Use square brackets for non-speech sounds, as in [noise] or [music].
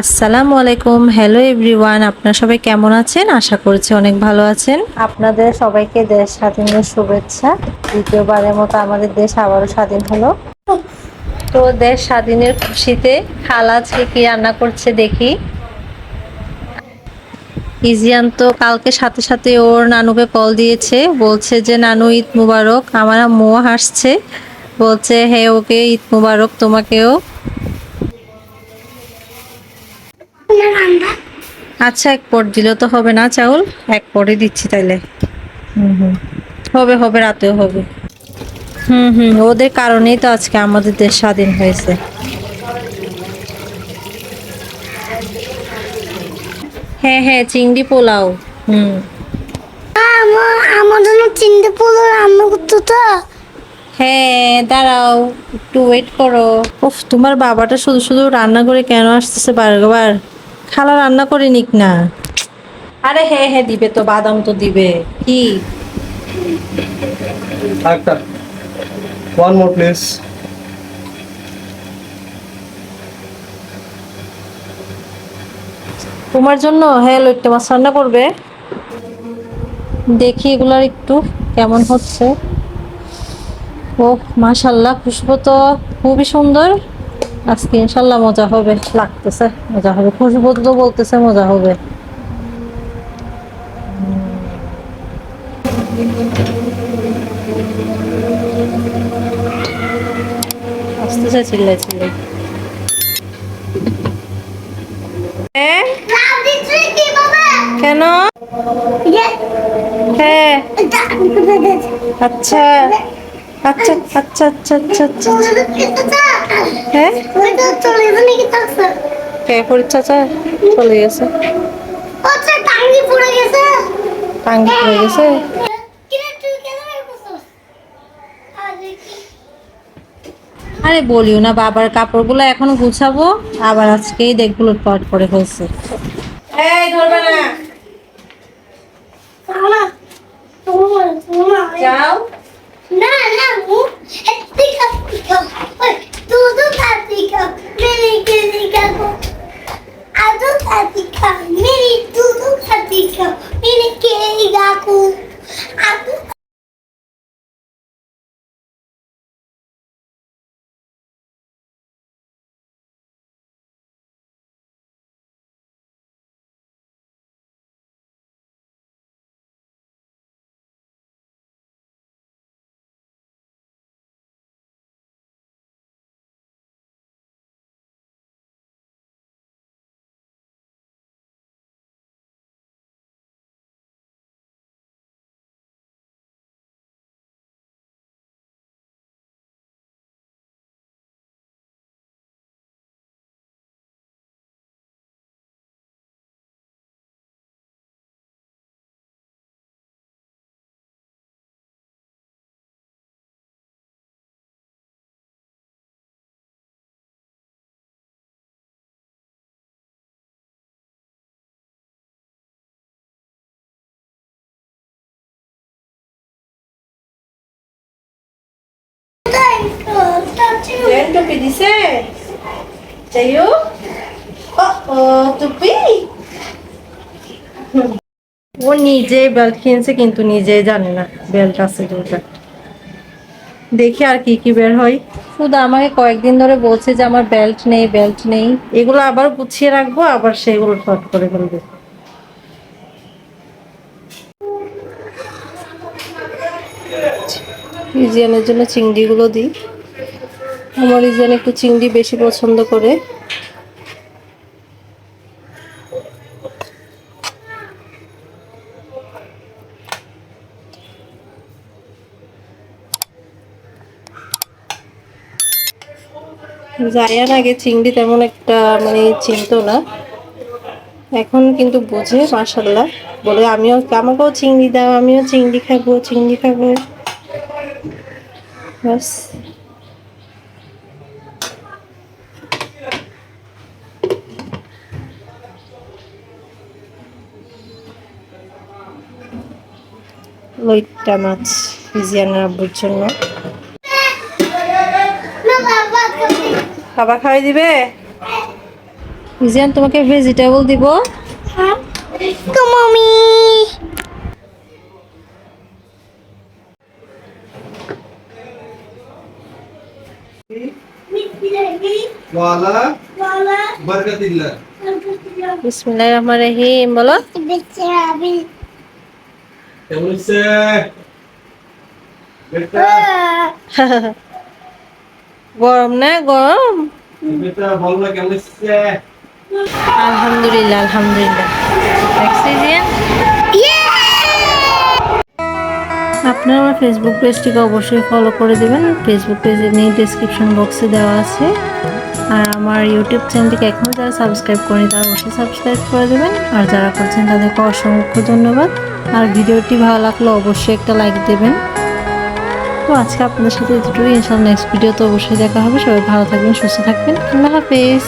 আসসালামু আলাইকুম। Hello everyone আপনারা সবাই কেমন আছেন? আশা করছি অনেক ভালো আছেন। আপনাদের সবাইকে দেশ স্বাধীনের শুভেচ্ছা। দ্বিতীয়বারের মতো আমাদের দেশ আবারও স্বাধীন হলো। তো দেশ স্বাধীনের খুশিতে খালা আজকে কি রান্না করছে দেখি। ইজিয়ান তো কালকে সাথে সাথে ওর নানুকে কল দিয়েছে। বলছে যে, নানু, ঈদ মুবারক। আমার আম্মুও হাসছে। বলছে, হে, ওকে ঈদ মুবারক। তোমাকেও আচ্ছা এক পট দিলেও তো হবে না চাউল। এক পটে দিচ্ছি তাইলে। হুম হুম। হবে হবে রাতেও হবে। হুম হুম ওদের কারণেই তো আজকে আমাদের দেশ স্বাধীন হয়েছে। হ্যাঁ হ্যাঁ চিংড়ি পোলাও। হুম। আমার জন্য চিনতে পুরো রান্না করতো তো? হ্যাঁ দাঁড়াও একটু ওয়েট করো। উফ তোমার বাবাটা শুধু শুধু রান্না করে কেন আসতেছে বারবার? খালা রান্না করে নিক না। আরে হ্যাঁ হ্যাঁ দিবে তো বাদাম তো দিবে। কি? ওয়ান মোর প্লিজ তোমার জন্য হ্যাঁ লইট্টে মাছ রান্না করবে। দেখি এগুলার একটু কেমন হচ্ছে। ও মাশাল্লাহ খুশবু তো খুবই সুন্দর। আজকে ইনশাল্লাহ মজা হবে লাগতেছে। মজা হবে। খুশবু তো বলতেছে মজা হবে। আসতেছে চিল্লাই চিল্লাই হ্যাঁ কেন? ইয়ে হ্যাঁ। আচ্ছা। আচ্ছা আচ্ছা আচ্ছা আচ্ছা আচ্ছা। হ্যাঁ? তো চলে পরীক্ষা গেছে টাঙ্গি পড়ে গেছে। টাঙ্গি পড়ে গেছে? কিরে তুই কেন বের করছিস আরে বলিও না বাবার কাপড়গুলো এখন গুছাবো আবার আজকেই দেখগুলো পাট করে হয়েছে এই ধরবে না। যাও। না না মু এদিকে দিকা ওই দুধ খাতিকা টুপি দিছে চাইও ও টুপি ও নিজে বেল্ট কিনছে কিন্তু নিজেই জানে না বেল্ট আছে দুটা দেখি আর কি কি বের হয়। শুধু আমাকে কয়েকদিন ধরে বলছে যে আমার বেল্ট নেই বেল্ট নেই। এগুলো আবার গুছিয়ে রাখব আবার সেগুলো শর্ট করে ফেলবে। ইজিয়ানের জন্য চিংড়িগুলো দিই। আমার ইজিয়ান একটু চিংড়ি বেশি পছন্দ করে। যাইয়ার আগে চিংড়ি তেমন একটা মানে চিনতো না। এখন কিন্তু বোঝে মাসাল্লাহ বলে আমিও আমাকেও চিংড়ি দাও, আমিও চিংড়ি খাব চিংড়ি খাব। ব্যাস লইট্টা মাছ ফিজিয়ানের আব্বুর জন্য। না বাবা খাবার খাওয়াই দিবে? ইজিয়ান তোমাকে ভেজিটেবল দিব। মামি। ওয়ালা বিসমিল্লাহির রহমানির রহিম বলো। কেমন হচ্ছে [laughs] গরম না গরম? বেটা বল না কেমন হচ্ছে আলহামদুলিল্লাহ আলহামদুলিল্লাহ। আপনারা আমার ফেসবুক পেজটিকে অবশ্যই ফলো করে দেবেন। ফেসবুক পেজের নিয়ে ডিসক্রিপশন বক্সে দেওয়া আছে। আর আমার ইউটিউব চ্যানেলটিকে এখনও যারা সাবস্ক্রাইব করেনি তারা অবশ্যই সাবস্ক্রাইব করে দেবেন। আর যারা করছেন তাদেরকে অসংখ্য ধন্যবাদ। আর ভিডিওটি ভালো লাগলে অবশ্যই একটা লাইক দেবেন। তো আজকে আপনাদের সাথে দুটোই। ইনশাল্লাহ নেক্সট ভিডিও তো অবশ্যই দেখা হবে। সবাই ভালো থাকবেন, সুস্থ থাকবেন। আল্লাহ হাফেজ।